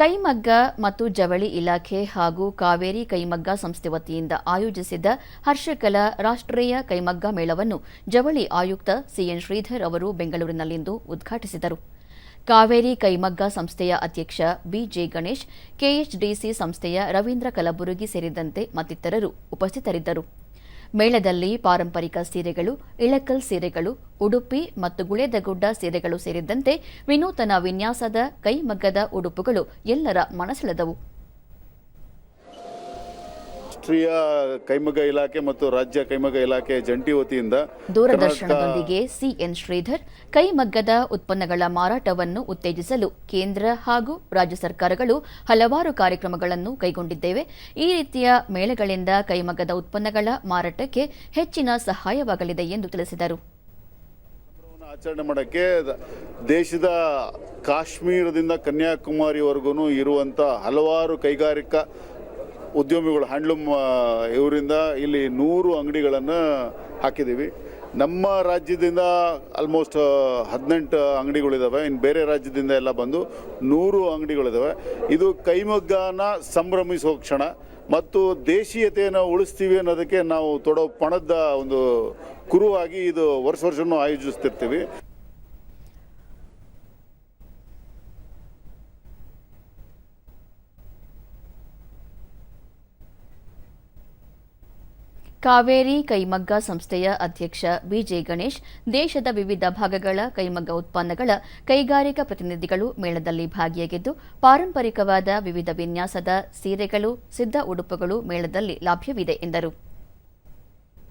ಕೈಮಗ್ಗ ಮತ್ತು ಜವಳಿ ಇಲಾಖೆ ಹಾಗೂ ಕಾವೇರಿ ಕೈಮಗ್ಗ ಸಂಸ್ಥೆ ವತಿಯಿಂದ ಆಯೋಜಿಸಿದ್ದ ಹರ್ಷಕಲಾ ರಾಷ್ಟ್ರೀಯ ಕೈಮಗ್ಗ ಮೇಳವನ್ನು ಜವಳಿ ಆಯುಕ್ತ ಸಿಎನ್ ಶ್ರೀಧರ್ ಅವರು ಬೆಂಗಳೂರಿನಲ್ಲಿಂದು ಉದ್ಘಾಟಿಸಿದರು. ಕಾವೇರಿ ಕೈಮಗ್ಗ ಸಂಸ್ಥೆಯ ಅಧ್ಯಕ್ಷ ಬಿಜೆ ಗಣೇಶ್, ಕೆಎಚ್ಡಿಸಿ ಸಂಸ್ಥೆಯ ರವೀಂದ್ರ ಕಲಬುರಗಿ ಸೇರಿದಂತೆ ಮತ್ತಿತರರು ಉಪಸ್ಥಿತರಿದ್ದರು. ಮೇಳದಲ್ಲಿ ಪಾರಂಪರಿಕ ಸೀರೆಗಳು, ಇಳಕಲ್ ಸೀರೆಗಳು, ಉಡುಪಿ ಮತ್ತು ಗುಳೇದಗುಡ್ಡ ಸೀರೆಗಳು ಸೇರಿದಂತೆ ವಿನೂತನ ವಿನ್ಯಾಸದ ಕೈಮಗ್ಗದ ಉಡುಪುಗಳು ಎಲ್ಲರ ಮನಸೆಳೆದವು. ರಾಷ್ಟ್ರೀಯ ಕೈಮಗ್ಗ ಇಲಾಖೆ ಮತ್ತು ರಾಜ್ಯ ಕೈಮಗ್ಗ ಇಲಾಖೆ ಜಂಟಿ ವತಿಯಿಂದ ದೂರದರ್ಶನದೊಂದಿಗೆ ಸಿಎನ್ ಶ್ರೀಧರ್ ಕೈಮಗ್ಗದ ಉತ್ಪನ್ನಗಳ ಮಾರಾಟವನ್ನು ಉತ್ತೇಜಿಸಲು ಕೇಂದ್ರ ಹಾಗೂ ರಾಜ್ಯ ಸರ್ಕಾರಗಳು ಹಲವಾರು ಕಾರ್ಯಕ್ರಮಗಳನ್ನು ಕೈಗೊಂಡಿದ್ದೇವೆ. ಈ ರೀತಿಯ ಮೇಳಗಳಿಂದ ಕೈಮಗ್ಗದ ಉತ್ಪನ್ನಗಳ ಮಾರಾಟಕ್ಕೆ ಹೆಚ್ಚಿನ ಸಹಾಯವಾಗಲಿದೆ ಎಂದು ತಿಳಿಸಿದರು. ಆಚರಣೆ ಮಾಡೋಕ್ಕೆ ದೇಶದ ಕಾಶ್ಮೀರದಿಂದ ಕನ್ಯಾಕುಮಾರಿವರೆಗೂ ಇರುವಂಥ ಹಲವಾರು ಕೈಗಾರಿಕಾ ಉದ್ಯಮಿಗಳು ಹ್ಯಾಂಡ್ಲೂಮ್ ಇವರಿಂದ ಇಲ್ಲಿ ನೂರು ಅಂಗಡಿಗಳನ್ನು ಹಾಕಿದ್ದೀವಿ. ನಮ್ಮ ರಾಜ್ಯದಿಂದ ಆಲ್ಮೋಸ್ಟ್ ಹದಿನೆಂಟು ಅಂಗಡಿಗಳಿದ್ದಾವೆ ಇನ್ನು ಬೇರೆ ರಾಜ್ಯದಿಂದ ಎಲ್ಲ ಬಂದು ನೂರು ಅಂಗಡಿಗಳಿದ್ದಾವೆ ಇದು ಕೈಮಗ್ಗನ ಸಂಭ್ರಮಿಸುವ ಕ್ಷಣ ಮತ್ತು ದೇಶೀಯತೆಯನ್ನು ಉಳಿಸ್ತೀವಿ ಅನ್ನೋದಕ್ಕೆ ನಾವು ತೊಡೋ ಪಣದ ಒಂದು ಕುರುವಾಗಿ ಇದು ವರ್ಷ ವರ್ಷನೂ ಆಯೋಜಿಸ್ತಿರ್ತೀವಿ. ಕಾವೇರಿ ಕೈಮಗ್ಗ ಸಂಸ್ಥೆಯ ಅಧ್ಯಕ್ಷ ಬಿಜೆ ಗಣೇಶ್, ದೇಶದ ವಿವಿಧ ಭಾಗಗಳ ಕೈಮಗ್ಗ ಉತ್ಪನ್ನಗಳ ಕೈಗಾರಿಕಾ ಪ್ರತಿನಿಧಿಗಳು ಮೇಳದಲ್ಲಿ ಭಾಗಿಯಾಗಿದ್ದು, ಪಾರಂಪರಿಕವಾದ ವಿವಿಧ ವಿನ್ಯಾಸದ ಸೀರೆಗಳು, ಸಿದ್ಧ ಉಡುಪುಗಳು ಮೇಳದಲ್ಲಿ ಲಭ್ಯವಿದೆ ಎಂದರು.